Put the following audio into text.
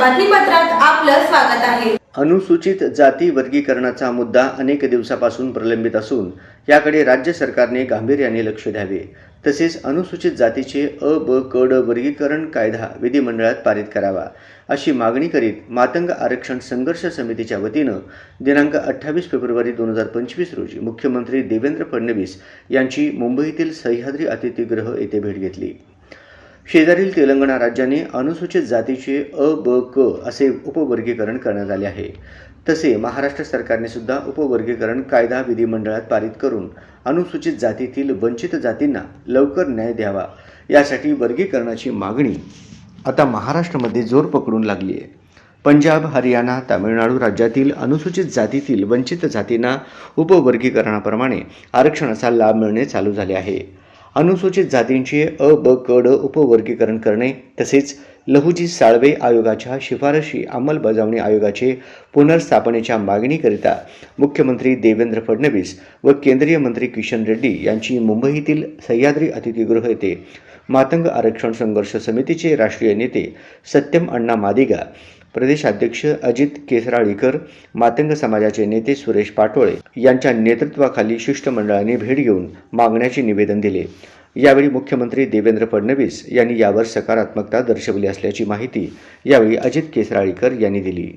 बातमीपत्रात आपलं स्वागत आहे. अनुसूचित जाती वर्गीकरणाचा मुद्दा अनेक दिवसापासून प्रलंबित असून याकडे राज्य सरकारने गांभीर्याने लक्ष द्यावे. तसेच अनुसूचित जातीचे अ ब क ड वर्गीकरण कायदा विधिमंडळात पारित करावा अशी मागणी करीत मातंग आरक्षण संघर्ष समितीच्या वतीनं दिनांक अठ्ठावीस फेब्रुवारी दोन हजार पंचवीस रोजी मुख्यमंत्री देवेंद्र फडणवीस यांची मुंबईतील सह्याद्री अतिथीगृह येथे भेट घेतली. शेजारील तेलंगणा राज्याने अनुसूचित जातीचे अ ब क असे उपवर्गीकरण करण्यात आले आहे. तसे महाराष्ट्र सरकारने सुद्धा उपवर्गीकरण कायदा विधिमंडळात पारित करून अनुसूचित जातीतील वंचित जातींना लवकर न्याय द्यावा यासाठी वर्गीकरणाची मागणी आता महाराष्ट्रामध्ये जोर पकडून लागली आहे. पंजाब हरियाणा तामिळनाडू राज्यातील अनुसूचित जातीतील वंचित जातींना उपवर्गीकरणाप्रमाणे आरक्षणाचा लाभ मिळणे चालू झाले आहे. अनुसूचित जातींचे अ ब क ड उपवर्गीकरण करणे तसेच लहुजी साळवे आयोगाच्या शिफारशी अंमलबजावणी आयोगाचे पुनर्स्थापनेच्या मागणीकरिता मुख्यमंत्री देवेंद्र फडणवीस व केंद्रीय मंत्री किशन रेड्डी यांची मुंबईतील सह्याद्री अतिथीगृह येथे मातंग आरक्षण संघर्ष समितीचे राष्ट्रीय नेते सत्यम अण्णा मादिगा प्रदेशाध्यक्ष अजित केसराळीकर मातंग समाजाचे नेते सुरेश पाटोळे यांच्या नेतृत्वाखाली शिष्टमंडळाने भेट घेऊन मागण्याचे निवेदन दिले. यावेळी मुख्यमंत्री देवेंद्र फडणवीस यांनी यावर सकारात्मकता दर्शवली असल्याची माहिती यावेळी अजित केसराळीकर यांनी दिली.